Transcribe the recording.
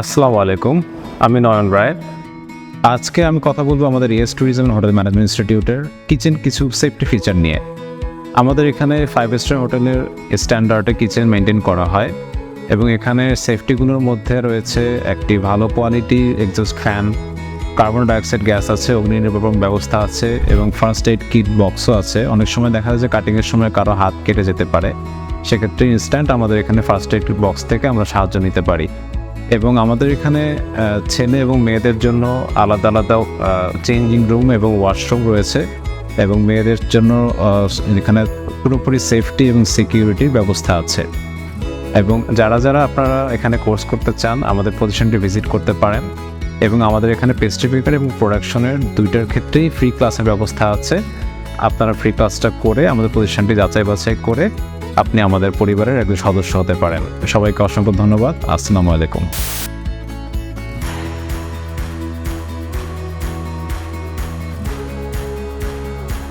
আসসালামু আলাইকুম, আমি নয়ন রায়। আজকে আমি কথা বলব আমাদের ইয়েস ট্যুরিজম হোটেল ম্যানেজমেন্ট ইনস্টিটিউটের কিচেন কিছু সেফটি ফিচার নিয়ে। আমাদের এখানে ফাইভ স্টার হোটেলের স্ট্যান্ডার্ডে কিচেন মেনটেন করা হয় এবং এখানে সেফটিগুলোর মধ্যে রয়েছে একটি ভালো quality exhaust fan carbon dioxide gas আছে, অগ্নি নির্বাপন ব্যবস্থা আছে এবং ফার্স্ট এইড কিট বক্সও আছে। অনেক সময় দেখা যায় যে কাটিংয়ের সময় কারও হাত কেটে যেতে পারে। সেক্ষেত্রে ইনস্ট্যান্ট আমাদের এখানে ফার্স্ট এইড কিট বক্স থেকে আমরা সাহায্য নিতে পারি। এবং আমাদের এখানে ছেলে এবং মেয়েদের জন্য আলাদা আলাদা চেঞ্জিং রুম এবং ওয়াশরুম রয়েছে এবং মেয়েদের জন্য এখানে পুরোপুরি সেফটি এবং সিকিউরিটির ব্যবস্থা আছে। এবং যারা যারা আপনারা এখানে কোর্স করতে চান, আমাদের প্রতিষ্ঠানটি ভিজিট করতে পারেন এবং আমাদের এখানে পেস্ট্রি এবং প্রোডাকশনের দুইটার ক্ষেত্রেই ফ্রি ক্লাসের ব্যবস্থা আছে। আপনারা ফ্রি ক্লাসটা করে আমাদের প্রতিষ্ঠানটি যাচাই বাছাই করে আপনি আমাদের পরিবারের একজন সদস্য হতে পারেন। সবাইকে অসংখ্য ধন্যবাদ। আসসালামু আলাইকুম।